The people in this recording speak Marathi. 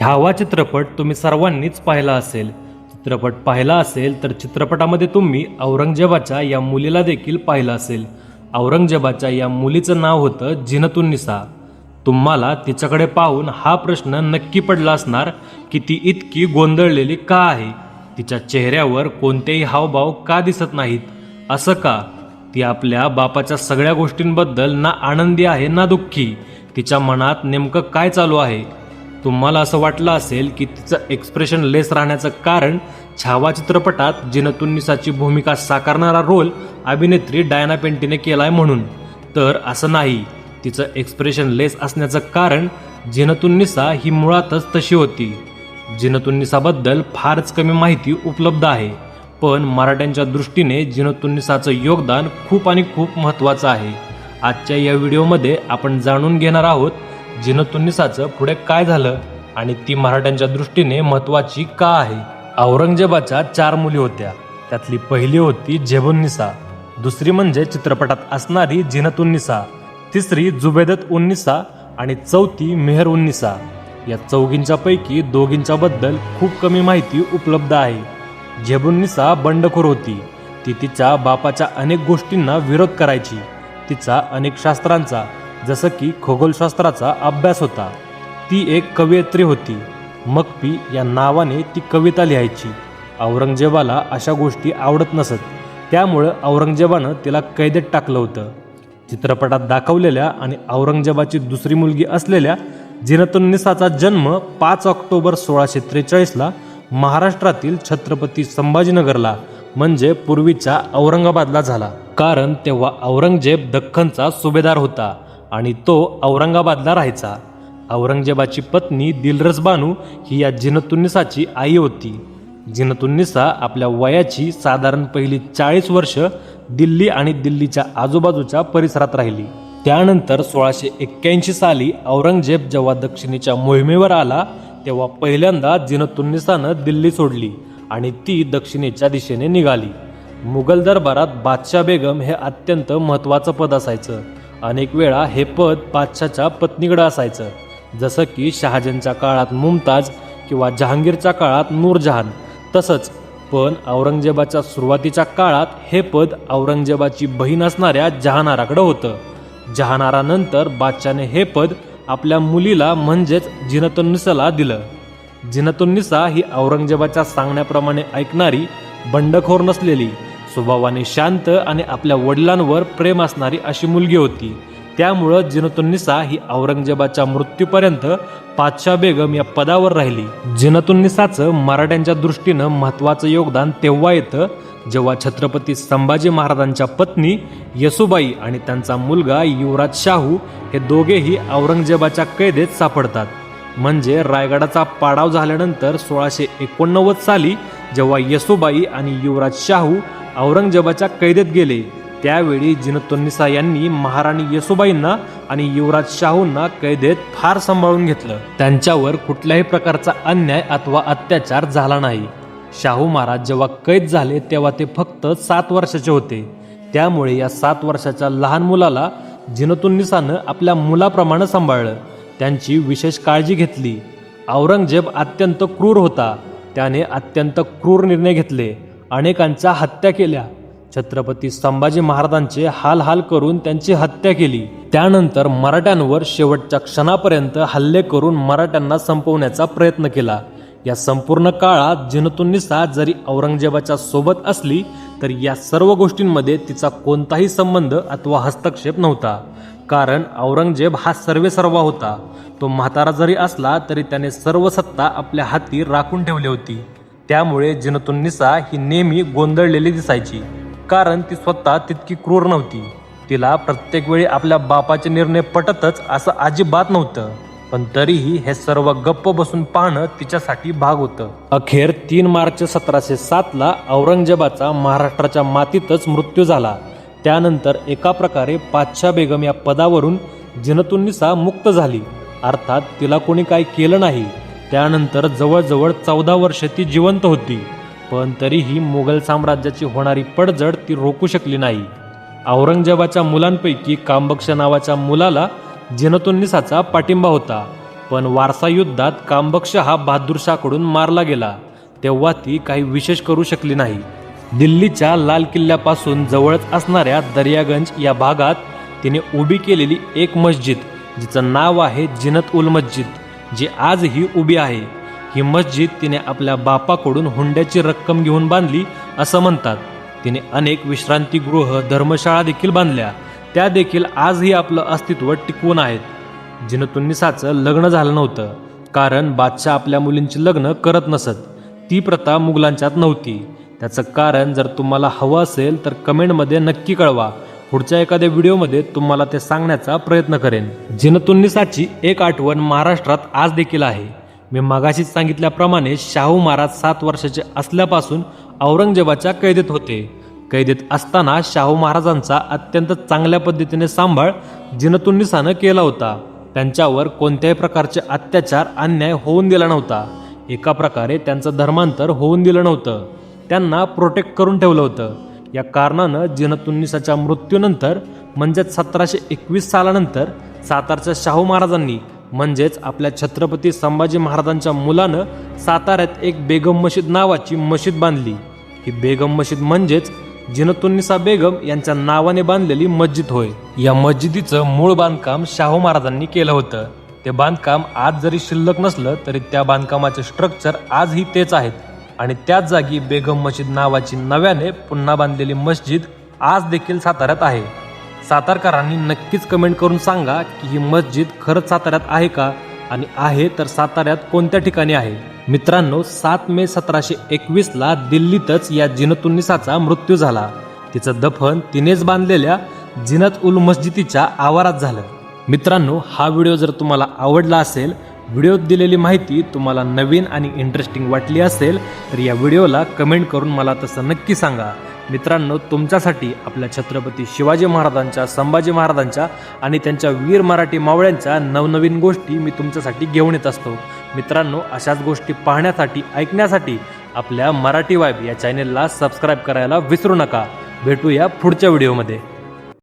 छावा चित्रपट तुम्ही सर्वांनीच पाहिला असेल चित्रपट पाहिला असेल तर चित्रपटामध्ये तुम्ही औरंगजेबाच्या या मुलीला देखील पाहिलं असेल. औरंगजेबाच्या या मुलीचं नाव होतं जिनतुन्निसा तुम्हाला तिच्याकडे पाहून हा प्रश्न नक्की पडला असणार की ती इतकी गोंधळलेली का आहे? तिच्या चेहऱ्यावर कोणतेही हावभाव का दिसत नाहीत? असं का? ती आपल्या बापाच्या सगळ्या गोष्टींबद्दल ना आनंदी आहे ना दुःखी? तिच्या मनात नेमकं काय चालू आहे? तुम्हाला असं वाटलं असेल की तिचं एक्सप्रेशन लेस राहण्याचं कारण छावा चित्रपटात जिनतुन्निसाची भूमिका साकारणारा रोल अभिनेत्री डायना पेंटीने केलाय म्हणून. तर असं नाही. तिचं एक्सप्रेशन लेस असण्याचं कारण जिनतुन्निसा ही मुळातच तशी होती. जिनतुन्निसाबद्दल फारच कमी माहिती उपलब्ध आहे. पण मराठ्यांच्या दृष्टीने जिनतुन्निसाचं योगदान खूप आणि खूप महत्त्वाचं आहे. आजच्या या व्हिडिओमध्ये आपण जाणून घेणार आहोत जिनतुन्निसाचं पुढे काय झालं आणि ती मराठ्यांच्या दृष्टीने महत्त्वाची का आहे? औरंगजेबाच्या चार मुली होत्या. त्यातली पहिली होती जेबुन्निसा. दुसरी म्हणजे चित्रपटात असणारी जिनतुन्निसा. तिसरी जुबेदत उन्निसा आणि चौथी मेहर उन्निसा. या चौघींच्या पैकी दोघींच्या बद्दल खूप कमी माहिती उपलब्ध आहे. झेबुन्निसा बंडखोर होती. ती तिच्या बापाच्या अनेक गोष्टींना विरोध करायची. तिचा अनेक शास्त्रांचा जसं की खगोलशास्त्राचा अभ्यास होता. ती एक कवयित्री होती. मकपी या नावाने ती कविता लिहायची. औरंगजेबाला अशा गोष्टी आवडत नसत. त्यामुळं औरंगजेबानं तिला कैदेत टाकलं होतं. चित्रपटात दाखवलेल्या आणि औरंगजेबाची दुसरी मुलगी असलेल्या जिनतुन्निसाचा जन्म पाच ऑक्टोबर सोळाशे त्रेचाळीसला महाराष्ट्रातील छत्रपती संभाजीनगरला म्हणजे पूर्वीच्या औरंगाबादला झाला. कारण तेव्हा औरंगजेब दख्खनचा सुभेदार होता. आणि तो औरंगाबादला राहायचा. औरंगजेबाची पत्नी दिलरस बानू ही या जिनतुन्निसाची आई होती. जिनतुन्निसा आपल्या वयाची साधारण पहिली चाळीस वर्ष दिल्ली आणि दिल्लीच्या आजूबाजूच्या परिसरात राहिली. त्यानंतर सोळाशे एक्क्याऐंशी साली औरंगजेब जेव्हा दक्षिणेच्या मोहिमेवर आला तेव्हा पहिल्यांदा जिनतुन्निसानं दिल्ली सोडली आणि ती दक्षिणेच्या दिशेने निघाली. मुघल दरबारात बादशाह बेगम हे अत्यंत महत्त्वाचं पद असायचं. अनेक वेळा हे पद बादशाच्या पत्नीकडं असायचं. जसं की शहाजनच्या काळात मुमताज किंवा जहांगीरच्या काळात नूरजहान. तसंच पण औरंगजेबाच्या सुरुवातीच्या काळात हे पद औरंगजेबाची बहीण असणाऱ्या जहानाराकडं होतं. जहानारानंतर बादशाने हे पद आपल्या मुलीला म्हणजेच जिनतुन्निसाला दिलं. जिनतुन्निसा ही औरंगजेबाच्या सांगण्याप्रमाणे ऐकणारी बंडखोर नसलेली स्वभावाने शांत आणि आपल्या वडिलांवर प्रेम असणारी अशी मुलगी होती. त्यामुळं जिनतुन्निसा ही औरंगजेबाच्या मृत्यूपर्यंत पातशाह बेगम या पदावर राहिली. जिनतुन्निसाचं मराठ्यांच्या दृष्टीनं महत्त्वाचं योगदान तेव्हा येतं जेव्हा छत्रपती संभाजी महाराजांच्या पत्नी येसुबाई आणि त्यांचा मुलगा युवराज शाहू हे दोघेही औरंगजेबाच्या कैदेत सापडतात. म्हणजे रायगडाचा पाडाव झाल्यानंतर सोळाशे एकोणनव्वद साली जेव्हा येसुबाई आणि युवराज शाहू औरंगजेबाच्या कैदेत गेले. त्यावेळी जिनतुन्निसा यांनी महाराणी येसुबाईंना आणि युवराज शाहूंना कैदेत फार सांभाळून घेतलं. त्यांच्यावर कुठल्याही प्रकारचा अन्याय अथवा अत्याचार झाला नाही. शाहू महाराज जेव्हा कैद झाले तेव्हा ते फक्त सात वर्षाचे होते. त्यामुळे या सात वर्षाच्या लहान मुलाला जिनतुन्निसानं आपल्या मुलाप्रमाणे सांभाळलं. त्यांची विशेष काळजी घेतली. औरंगजेब अत्यंत क्रूर होता. त्याने अत्यंत क्रूर निर्णय घेतले. अनेकांच्या हत्या केल्या. छत्रपती संभाजी महाराजांचे हाल हाल करून त्यांची हत्या केली. त्यानंतर मराठ्यांवर शेवटच्या क्षणापर्यंत हल्ले करून मराठ्यांना संपवण्याचा प्रयत्न केला. या संपूर्ण काळात जिनतुन्निसा जरी औरंगजेबाच्या सोबत असली तरी या सर्व गोष्टींमध्ये तिचा कोणताही संबंध अथवा हस्तक्षेप नव्हता. कारण औरंगजेब हा सर्वेसर्वा होता. तो म्हातारा जरी असला तरी त्याने सर्व सत्ता आपल्या हाती राखून ठेवली होती. त्यामुळे जिनतुन्निसा ही नेहमी गोंधळलेली दिसायची. कारण ती स्वतः तितकी क्रूर नव्हती. तिला प्रत्येक वेळी आपल्या बापाचे निर्णय पटतच असं अजिबात नव्हतं. पण तरीही हे सर्व गप्प बसून पाहणं तिच्यासाठी भाग होतं. अखेर तीन मार्च सतराशे सातला औरंगजेबाचा महाराष्ट्राच्या मातीतच मृत्यू झाला. त्यानंतर एका प्रकारे पाचशा बेगम या पदावरून जिनतुन्निसा मुक्त झाली. अर्थात तिला कोणी काही केलं नाही. त्यानंतर जवळजवळ चौदा वर्ष ती जिवंत होती पण तरीही मुघल साम्राज्याची होणारी पडझड ती रोखू शकली नाही. औरंगजेबाच्या मुलांपैकी कांबक्ष नावाच्या मुलाला जिनतुन्निसाचा पाठिंबा होता पण वारसा युद्धात कांबक्ष हा बहादूरशाहकडून मारला गेला तेव्हा ती काही विशेष करू शकली नाही. दिल्लीच्या लाल किल्ल्यापासून जवळच असणाऱ्या दर्यागंज या भागात तिने उभी केलेली एक मस्जिद जिचं नाव आहे जिनत उल मस्जिद. जी आजही उभी आहे ही मस्जिद तिने आपल्या बापाकडून हुंड्याची रक्कम घेऊन बांधली असं म्हणतात. तिने अनेक विश्रांतीगृह धर्मशाळा देखील बांधल्या. त्या देखील आजही आपलं अस्तित्व टिकवून आहेत. जिनतुन्निसाचं लग्न झालं नव्हतं कारण बादशाह आपल्या मुलींची लग्न करत नसत. ती प्रथा मुघलांच्यात नव्हती. त्याचं कारण जर तुम्हाला हवं असेल तर कमेंटमध्ये नक्की कळवा. पुढच्या एखाद्या व्हिडिओमध्ये तुम्हाला ते सांगण्याचा प्रयत्न करेन. जिनतुन्निसाची एक आठवण महाराष्ट्रात आज देखील आहे. मी मागाशीच सांगितल्याप्रमाणे शाहू महाराज सात वर्षाचे असल्यापासून औरंगजेबाच्या कैदेत होते. कैदेत असताना शाहू महाराजांचा अत्यंत चांगल्या पद्धतीने सांभाळ जिनतुन्निसानं केला होता. त्यांच्यावर कोणत्याही प्रकारचे अत्याचार अन्याय होऊन दिला नव्हता. एका प्रकारे त्यांचं धर्मांतर होऊन दिलं नव्हतं. त्यांना प्रोटेक्ट करून ठेवलं होतं. या कारणानं जिनतुन्निसाच्या मृत्यूनंतर म्हणजेच सतराशे एकवीस सालानंतर सातारच्या शाहू महाराजांनी म्हणजेच आपल्या छत्रपती संभाजी महाराजांच्या मुलानं साताऱ्यात एक बेगम मशीद नावाची मशीद बांधली. ही बेगम मशीद म्हणजेच जिनतुन्निसा बेगम यांच्या नावाने बांधलेली मस्जिद होय. या मस्जिदीचं मूळ बांधकाम शाहू महाराजांनी केलं होतं. ते बांधकाम आज जरी शिल्लक नसलं तरी त्या बांधकामाचे स्ट्रक्चर आजही तेच आहेत. आणि त्याच जागी बेगम मशीद नावाची नव्याने पुन्हा बांधलेली मस्जिद आज देखील साताऱ्यात आहे. सातारकरांनी नक्कीच कमेंट करून सांगा की ही मस्जिद खरंच साताऱ्यात आहे का? आणि आहे तर साताऱ्यात कोणत्या ठिकाणी आहे? मित्रांनो सात मे सतराशे एकवीसला दिल्लीतच या जिनतुन्निसाचा मृत्यू झाला. तिचं दफन तिनेच बांधलेल्या जिनत उल मस्जिदीच्या आवारात झालं. मित्रांनो हा व्हिडिओ जर तुम्हाला आवडला असेल व्हिडिओत दिलेली माहिती तुम्हाला नवीन आणि इंटरेस्टिंग वाटली असेल तर या व्हिडिओला कमेंट करून मला तसं नक्की सांगा. मित्रांनो तुमच्यासाठी आपल्या छत्रपती शिवाजी महाराजांच्या संभाजी महाराजांच्या आणि त्यांच्या वीर मराठी मावळ्यांच्या नवनवीन गोष्टी मी तुमच्यासाठी घेऊन येत असतो. मित्रांनो अशाच गोष्टी पाहण्यासाठी ऐकण्यासाठी आपल्या मराठी वाईब या चॅनेलला सबस्क्राईब करायला विसरू नका. भेटूया पुढच्या व्हिडिओमध्ये.